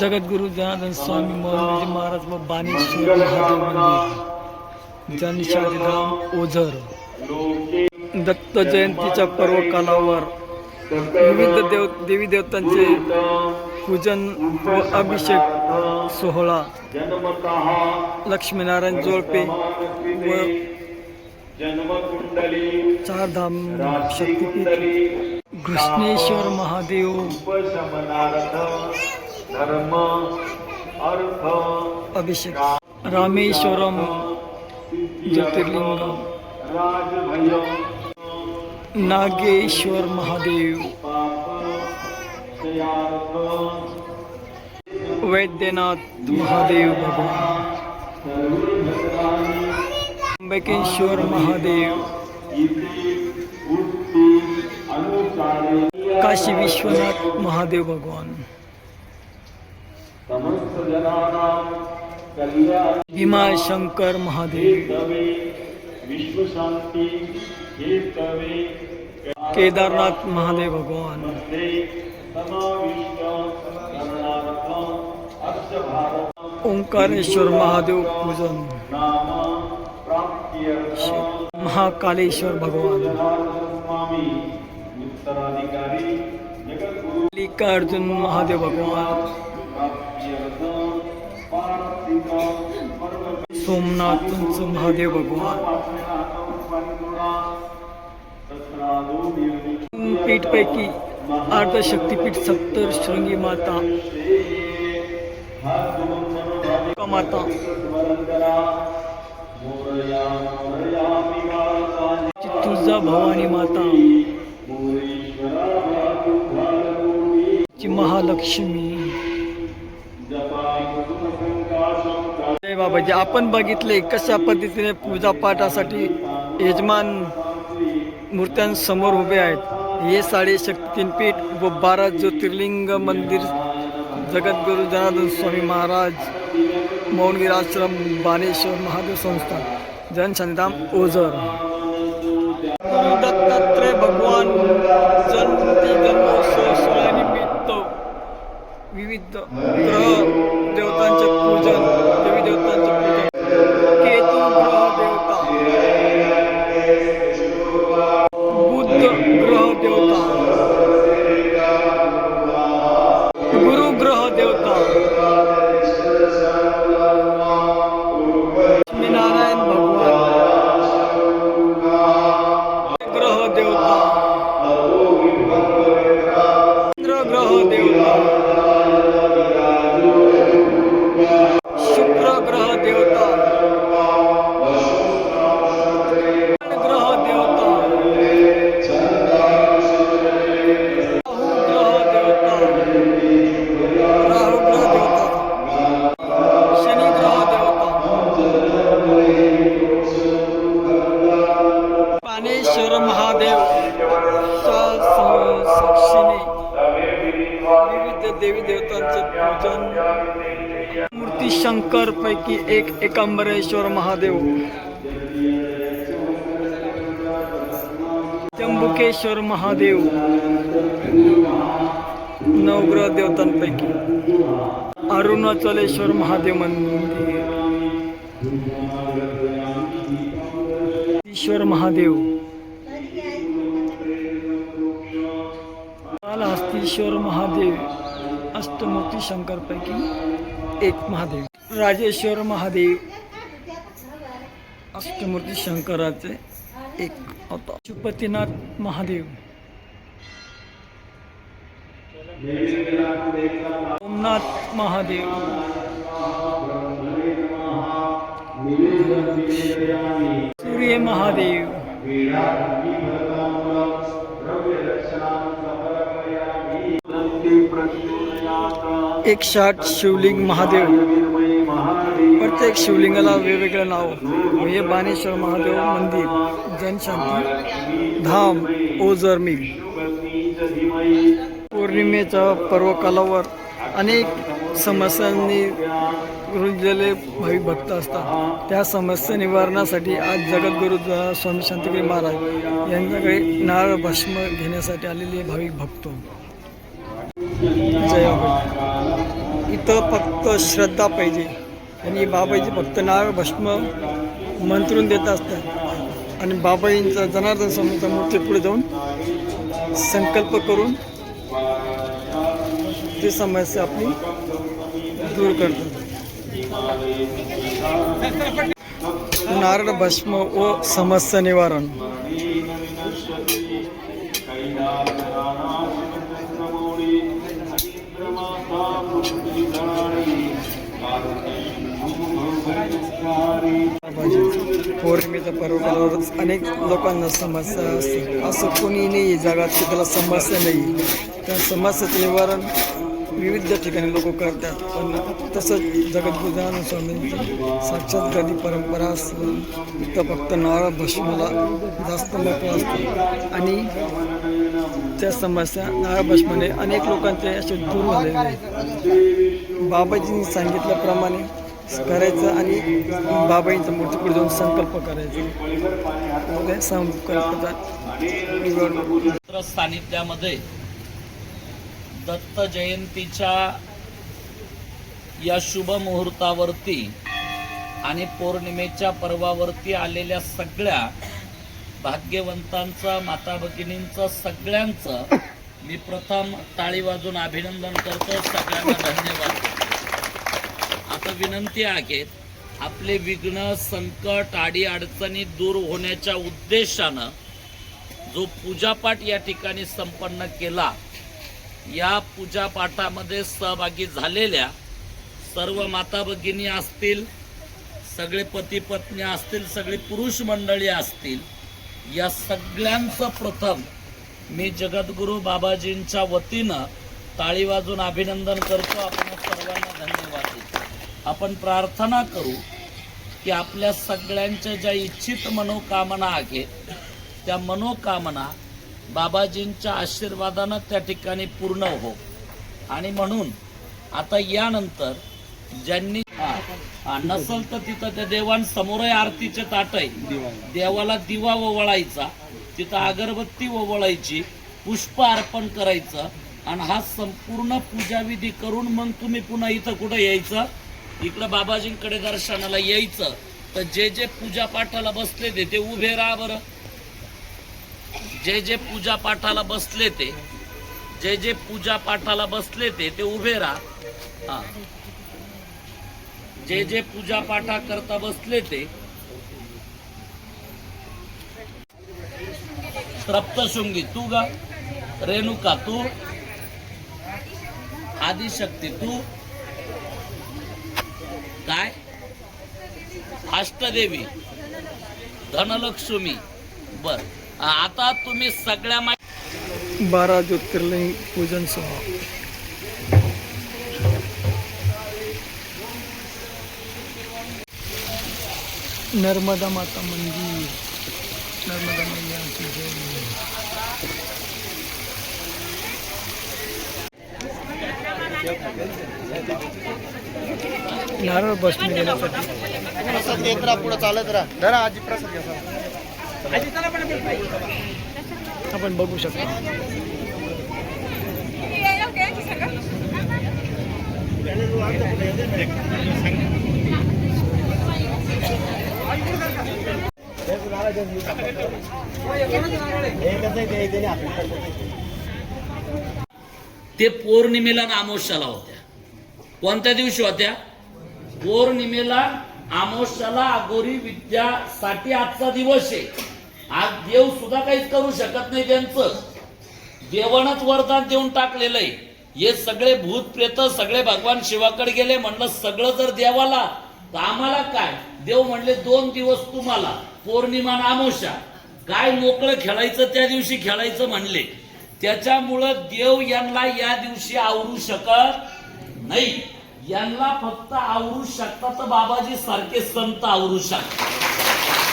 जगद्गुरु जनार्दन स्वामी मौलवीजी महाराज व मंदिर जनशादिधाम ओझर दत्त जयंतीच्या पर्व कालावर विविध देव देवी देवतांचे पूजन व अभिषेक सोहळा लक्ष्मीनारायण जोडपे व चारधाम शक्तीपीठ घृष्णेश्वर महादेव। धर्म अर्थ अभिषेक। रामेश्वरम ज्योतिर्लिंग नागेश्वर महादेव। वैद्यनाथ महादेव भगवान त्र्यंबकेश्वर महादेव। काशी विश्वनाथ महादेव भगवान। भीमा शंकर महादेव। केदारनाथ महादेव भगवान। ओंकारेश्वर महादेव पूजन। महाकालेश्वर भगवान। मल्लिकार्जुन महादेव भगवान। प्राप्त्यर्थ सोमनाथ महादेव भगवान। पीठ पैकी अर्धशक्तीपीठ सप्तर शृंगी माता। माता। तुळजा भवानी माता। महालक्ष्मी. बाबाजी आपण बघितले कशा पद्धतीने पूजापाठासाठी यजमान मूर्त्यांसमोर उभे आहेत. हे साडे शक्तीपीठ व बारा ज्योतिर्लिंग मंदिर जगद्गुरु जनार्दन स्वामी महाराज मौनगीर आश्रम बाणेश्वर महादेव संस्था जनशांतीधाम ओझर. विविध देवी देवतांचे पूजन मूर्ती शंकर पैकी एक एकांबरेश्वर महादेव. त्र्यंबकेश्वर महादेव. नवग्रह देवतांपैकी. अरुणाचलेश्वर महादेव मंदिर. ईश्वर महादेव. कालहस्तीश्वर महादेव. अष्टमूर्ती शंकरपैकी एक महादेव. राजेश्वर महादेव. अष्टमूर्ती शंकराचे एक होता शुपतीनाथ महादेव. सोमनाथ महादेव. सूर्य महादेव. एक शाट शिवलिंग महादेव. प्रत्येक शिवलिंगाला वेगवेगळं नाव. म्हणजे हे बाणेश्वर महादेव मंदिर जनशांती धाम ओझर मिल पौर्णिमेच्या पर्वकालावर अनेक समस्यांनी रुजलेले भाविक भक्त असतात. त्या समस्या निवारणासाठी आज जगद्गुरु स्वामी शांतिगिरी महाराज यांच्याकडे नारळ भस्म घेण्यासाठी आलेले भाविक भक्त. जय इथं फक्त श्रद्धा पाहिजे. आणि बाबाजी फक्त नाव भस्म मंत्रून देत असतात. आणि बाबाईंचा जनार्दन स्वामीचा मूर्ती पुढे जाऊन संकल्प करून ती समस्या आपली दूर करतात. नारळ भस्म व समस्या निवारण. पौर्णिमेच्या पर्वकालावरच अनेक लोकांना समस्या असते. असं कोणी नाही जगात की त्याला समस्या नाही. त्या समस्याचं निवारण विविध ठिकाणी लोक करतात. पण तसंच जगद्गुरुदान स्वामींची साक्षात कधी परंपरा असते इथं फक्त नारळ भस्माला जास्त महत्त्व असते. आणि त्या समस्या नारळ भस्माने अनेक लोकांचे असे दूर झालेले आहेत. बाबाजींनी सांगितल्याप्रमाणे करायचं आणि बाबाईंचा मूर्ती पुढे जाऊन संकल्प करायचा. सानिध्यामध्ये दत्त जयंतीच्या या शुभ मुहूर्तावरती आणि पौर्णिमेच्या पर्वावरती आलेल्या सगळ्या भाग्यवंतांचं माता भगिनींचं सगळ्यांचं मी प्रथम टाळी वाजून अभिनंदन करतो. सगळ्यांना धन्यवाद. आता विनंती आहे आपले विघ्न संकट आडी अडचणी दूर होण्याच्या उद्देशानं जो पूजापाठ या ठिकाणी संपन्न केला या पूजापाठामध्ये सहभागी झालेल्या सर्व माता भगिनी असतील सगळे पती पत्नी असतील सगळी पुरुष मंडळी असतील या सगळ्यांचं प्रथम मी जगद्गुरू बाबाजींच्या वतीनं टाळी वाजून अभिनंदन करतो. आपण सर्वांना धन्यवाद देतो. आपण प्रार्थना करू की आपल्या सगळ्यांच्या ज्या इच्छित मनोकामना आहेत त्या मनोकामना बाबाजींच्या आशीर्वादानं त्या ठिकाणी पूर्ण हो. आणि म्हणून आता यानंतर ज्यांनी नसल तर तिथं त्या देवांसमोर आरतीचे ताट आहे. देवाला दिवा ओवळायचा तिथं अगरबत्ती ओवळायची पुष्प अर्पण करायचं आणि हा संपूर्ण पूजाविधी करून मग तुम्ही पुन्हा इथं कुठं यायचं? इकडं बाबाजींकडे दर्शनाला यायचं. तर जे जे पूजा पाठाला बसले ते ते उभे राहा बरं. जे जे पूजा पाठाला बसले ते जे जे पूजा पाठाला बसले ते ते उभे राहा. हा. जे जे पूजा पाठा करता बसले ते सप्तशृंगी तू गा रेणुका तू आदिशक्ती तू काय? अष्टदेवी धनलक्ष्मी. बर. आता तुम्ही सगळ्या मा बारा ज्योतिर्लिंग पूजन सोहळा नर्मदा माता मंदिर. नर्मदा मैया की जय. नारळ बसणे देण्यासाठी प्रसाद घेत राहा पुढे चालत राहा. धरा आजी प्रसाद घ्या आपण बघू शकतो. ते पौर्णिमेला अमावस्याला होत्या. कोणत्या दिवशी होत्या? पौर्णिमेला आमोशाला अगोरी विद्यासाठी आजचा दिवस आहे. आज देव सुद्धा काहीच करू शकत नाही त्यांचं. देवानच वरदान देऊन टाकलेलं आहे. हे सगळे भूत प्रेत सगळे भगवान शिवाकडे गेले म्हणलं सगळं जर देवाला तर आम्हाला काय? देव म्हणले दोन दिवस तुम्हाला पौर्णिमा आमोशा. काय मोकळं खेळायचं त्या दिवशी खेळायचं म्हणले. त्याच्यामुळं देव यांना या दिवशी आवरू शकत नाही. यांना फक्त आवरू शकतात तर बाबाजी सारखे संत आवरू शकतात